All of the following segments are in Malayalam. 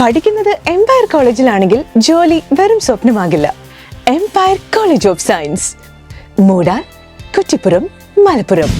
പഠിക്കുന്നത് എംപയർ കോളേജിലാണെങ്കിൽ ജോലി വെറും സ്വപ്നമാകില്ല. Empire college of science Moodal Kuttippuram Malappuram.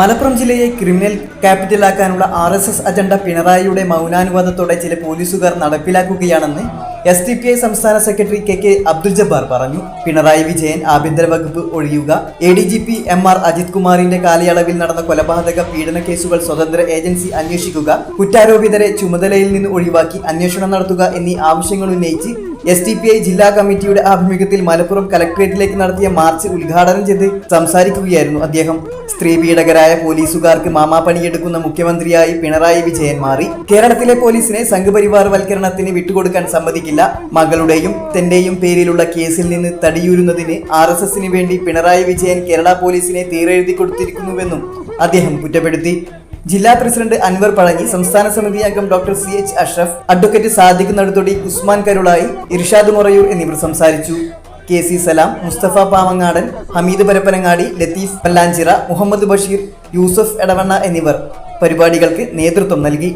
Malappuram ജില്ലയെ ക്രിമിനൽ ക്യാപിറ്റലാക്കാനുള്ള ആർ എസ് എസ് അജണ്ട പിണറായിയുടെ മൗനാനുവാദത്തോടെ ചില പോലീസുകാർ നടപ്പിലാക്കുകയാണെന്ന് എസ് ഡി പി ഐ സംസ്ഥാന secretary K K Abdul Jabbar പറഞ്ഞു പിണറായി വിജയൻ ആഭ്യന്തര വകുപ്പ് ഒഴിയുക A D G P M R Ajith കുമാറിന്റെ കാലയളവിൽ നടന്ന കൊലപാതക പീഡന കേസുകൾ സ്വതന്ത്ര ഏജൻസി അന്വേഷിക്കുക കുറ്റാരോപിതരെ ചുമതലയിൽ നിന്ന് ഒഴിവാക്കി അന്വേഷണം നടത്തുക എന്നീ ആവശ്യങ്ങൾ ഉന്നയിച്ച് എസ് ടി പി ഐ ജില്ലാ കമ്മിറ്റിയുടെ ആഭിമുഖ്യത്തിൽ മലപ്പുറം കലക്ട്രേറ്റിലേക്ക് നടത്തിയ മാർച്ച് ഉദ്ഘാടനം ചെയ്ത് സംസാരിക്കുകയായിരുന്നു അദ്ദേഹം. സ്ത്രീ പീഡകരായ പോലീസുകാർക്ക് മാമാപ്പണിയെടുക്കുന്ന മുഖ്യമന്ത്രിയായി പിണറായി വിജയൻ മാറി. കേരളത്തിലെ പോലീസിനെ സംഘപരിവാർ വൽക്കരണത്തിന് വിട്ടുകൊടുക്കാൻ സമ്മതിക്കില്ല. മകളുടെയും തന്റെയും പേരിലുള്ള കേസിൽ നിന്ന് തടിയൂരുന്നതിന് ആർ എസ് എസിന് വേണ്ടി പിണറായി വിജയൻ കേരള പോലീസിനെ തീരെഴുതി കൊടുത്തിരിക്കുന്നുവെന്നും അദ്ദേഹം കുറ്റപ്പെടുത്തി. ജില്ലാ പ്രസിഡന്റ് അൻവർ പഴഞ്ഞി സംസ്ഥാന സമിതി അംഗം doctor C H Ashraf advocate Sadiq Naduthodi Usman Karulayi Irshad Murayur എന്നിവർ സംസാരിച്ചു കെ സി സലാം മുസ്തഫ പാമങ്ങാടൻ ഹമീദ് പരപ്പനങ്ങാടി ലത്തീഫ് പല്ലാഞ്ചിറ മുഹമ്മദ് ബഷീർ യൂസഫ് എടവണ്ണ എന്നിവർ പരിപാടികൾക്ക് നേതൃത്വം നൽകി